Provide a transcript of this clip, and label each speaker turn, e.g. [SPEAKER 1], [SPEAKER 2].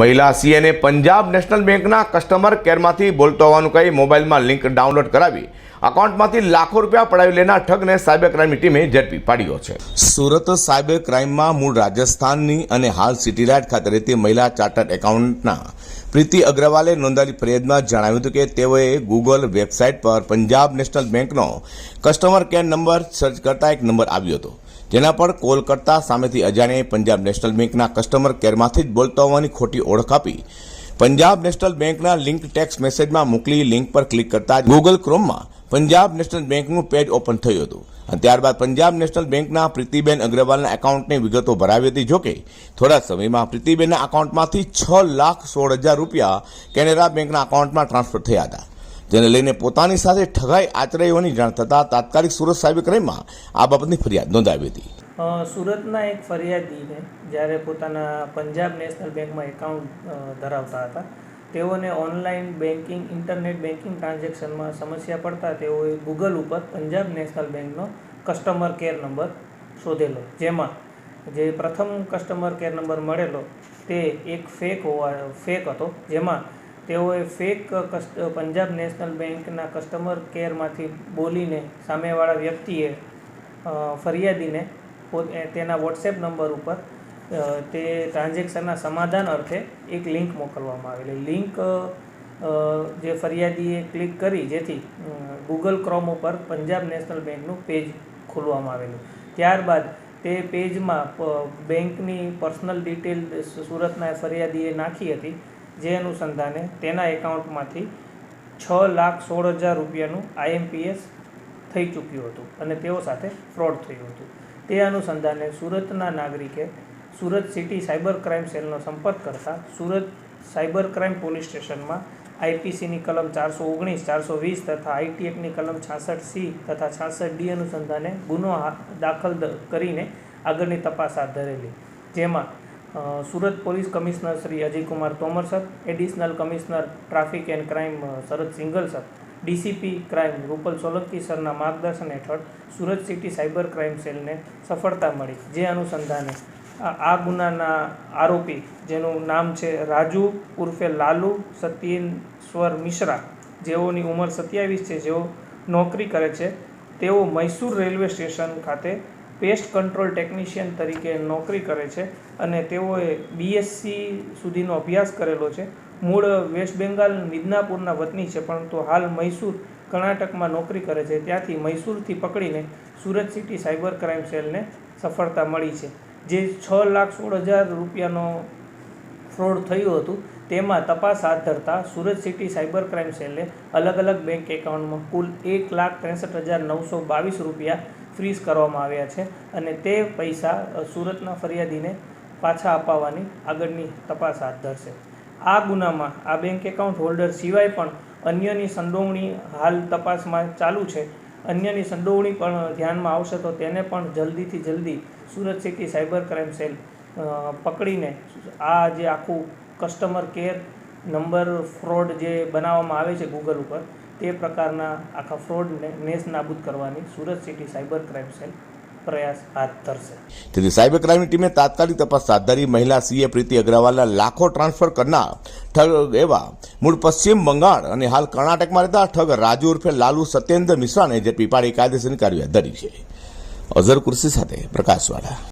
[SPEAKER 1] મહિલા સીએને પંજાબ નેશનલ બેંકના કસ્ટમર કેરમાંથી બોલતો હોવાનું કહી મોબાઈલમાં લિંક ડાઉનલોડ કરાવી અકાઉન્ટમાંથી લાખો રૂપિયા પડાવી લેનાર ઠગને સાયબર ક્રાઇમની ટીમે ઝડપી પાડ્યો છે. સુરત સાયબર ક્રાઇમમાં મૂળ રાજસ્થાનની અને હાલ સિટી રાઇડ ખાતે રહેતી મહિલા ચાર્ટર્ડ એકાઉન્ટના પ્રીતિ અગ્રવાલે નોંધાયેલી ફરિયાદમાં જણાવ્યું હતું કે તેઓએ ગૂગલ વેબસાઇટ પર પંજાબ નેશનલ બેંકનો કસ્ટમર કેર નંબર સર્ચ કરતા એક નંબર આવ્યો હતો. જેના પર કોલ કરતા સામેથી અજાણ્યાએ પંજાબ નેશનલ બેંકના કસ્ટમર કેરમાંથી જ બોલતા હોવાની ખોટી ઓળખ આપી. પંજાબ નેશનલ બેંકના લિંક ટેક્સ મેસેજમાં મોકલી લિંક પર ક્લિક કરતા ગૂગલ ક્રોમમાં પંજાબ નેશનલ બેંકનું પેજ ઓપન થયું હતું. અને ત્યારબાદ પંજાબ નેશનલ બેંકના પ્રીતિબેન અગ્રવાલના એકાઉન્ટની વિગતો ભરાવી હતી જોકે થોડા સમયમાં પ્રીતિબેનના એકાઉન્ટમાંથી છ લાખ સોળ હજાર રૂપિયા કેનેરા બેંકના એકાઉન્ટમાં ટ્રાન્સફર થયા હતા. જેને લઈને પોતાની સાથે ઠગાઈ આચરાઈ હોવાની જાણ થતાં તાત્કાલિક સુરત સાયબર ક્રાઇમમાં આ બાબતની ફરિયાદ નોંધાવી હતી.
[SPEAKER 2] સુરતના એક ફરિયાદીને જ્યારે પોતાના પંજાબ નેશનલ બેંકમાં એકાઉન્ટ ધરાવતા હતા. તેઓને ઓનલાઈન બેન્કિંગ ઇન્ટરનેટ બેન્કિંગ ટ્રાન્ઝેક્શનમાં સમસ્યા પડતા તેઓએ ગૂગલ ઉપર પંજાબ નેશનલ બેંકનો કસ્ટમર કેર નંબર શોધેલો, જેમાં જે પ્રથમ કસ્ટમર કેર નંબર મળેલો તે એક ફેક હોવા, ફેક હતો, જેમાં તેઓએ ફેક કસ્ટ પંજાબ નેશનલ બેંકના કસ્ટમર કેરમાંથી બોલીને સામેવાળા વ્યક્તિએ ફરિયાદીને તેના વોટ્સએપ નંબર ઉપર તે ટ્રાન્ઝેક્શનના સમાધાન અર્થે એક લિંક મોકલવામાં આવેલી. લિંક જે ફરિયાદીએ ક્લિક કરી, જેથી ગૂગલ ક્રોમ ઉપર પંજાબ નેશનલ બેંકનું પેજ ખોલવામાં આવેલું. ત્યારબાદ તે પેજમાં બેંકની પર્સનલ ડિટેલ સુરતના ફરિયાદીએ નાખી હતી. જે અનુસંધાને તેના એકાઉન્ટમાંથી છ લાખ સોળ હજાર રૂપિયાનું આઈએમપીએસ થઈ ચૂક્યું હતું અને તેઓ સાથે ફ્રોડ થયું હતું. તે અનુસંધાને સુરતના નાગરિકે સુરત સિટી સાયબર ક્રાઇમ સેલનો સંપર્ક કરતા સુરત સાયબર ક્રાઇમ પોલીસ સ્ટેશનમાં આઈપીસીની કલમ ચારસો ઓગણીસ, ચારસો વીસ તથા આઈટી એક્ટની કલમ છાસઠ સી તથા છાસઠ ડી અનુસંધાને ગુનો દાખલ કરીને આગળની તપાસ હાથ ધરેલી. જેમાં Surat police commissioner Shri Ajaykumar Tomar sir, additional commissioner traffic and crime Sharad Singhal sir, DCP crime Rupal Solanki સરના માર્ગદર્શન હેઠળ સુરત સિટી સાયબર ક્રાઇમ સેલને સફળતા મળી. જે અનુસંધાને આ ગુનાના આરોપી, જેનું નામ છે રાજુ ઉર્ફે લાલુ સત્યેશ્વર મિશ્રા, જેઓની ઉંમર સત્યાવીસ છે, જેઓ નોકરી કરે છે, તેઓ મૈસૂર રેલવે સ્ટેશન ખાતે પેસ્ટ કંટ્રોલ ટેકનિશિયન તરીકે નોકરી કરે છે અને તેઓએ બીએસસી સુધીનો અભ્યાસ કરેલો છે. મૂળ વેસ્ટ બેંગાલ મિદનાપુરના વતની છે, પરંતુ હાલ મૈસૂર કર્ણાટકમાં નોકરી કરે છે. ત્યાંથી મૈસૂરથી પકડીને સુરત સિટી સાયબર ક્રાઇમ સેલને સફળતા મળી છે. જે છ લાખ સોળ હજાર રૂપિયાનો ફ્રોડ થયું હતું, તેમાં તપાસ હાથ ધરતા સુરત સિટી સાયબર ક્રાઇમ સેલે અલગ અલગ બેંક એકાઉન્ટમાં કુલ એક લાખ ત્રેસઠ હજાર નવસો બાવીસ રૂપિયા ફ્રીઝ કરવામાં આવ્યા છે અને તે પૈસા સુરતના ફરિયાદીને પાછા અપાવવાની આગળની તપાસ હાથ ધરશે. આ ગુનામાં આ બેંક એકાઉન્ટ હોલ્ડર સિવાય પણ અન્યની સંડોવણી હાલ તપાસમાં ચાલુ છે. અન્યની સંડોવણી પણ ધ્યાનમાં આવશે તો તેને પણ જલ્દીથી જલ્દી Surat city cyber crime cell પકડીને આ જે આખું કસ્ટમર કેર નંબર ફ્રોડ જે બનાવવામાં આવે છે ગૂગલ ઉપર તે પ્રકારના આખા ફ્રોડને નેસ નાબૂદ કરવાની Surat city cyber crime cell પ્રયાસ હાથ
[SPEAKER 1] સાયબર ક્રાઇમની ટીમે તાત્કાલિક તપાસ હાથ ધરી મહિલા સીએ પ્રીતિ અગ્રવાલના લાખો ટ્રાન્સફર કરનાર ઠગ એવા મૂળ પશ્ચિમ બંગાળ અને હાલ કર્ણાટકમાં રહેતા ઠગ રાજુ ઉર્ફે લાલુ સત્યેન્દ્ર મિશ્રાને જે પીપાળી કાયદેસરની કાર્યવાહી ધરી છે. અઝર કુર્સી સાથે પ્રકાશવાળા.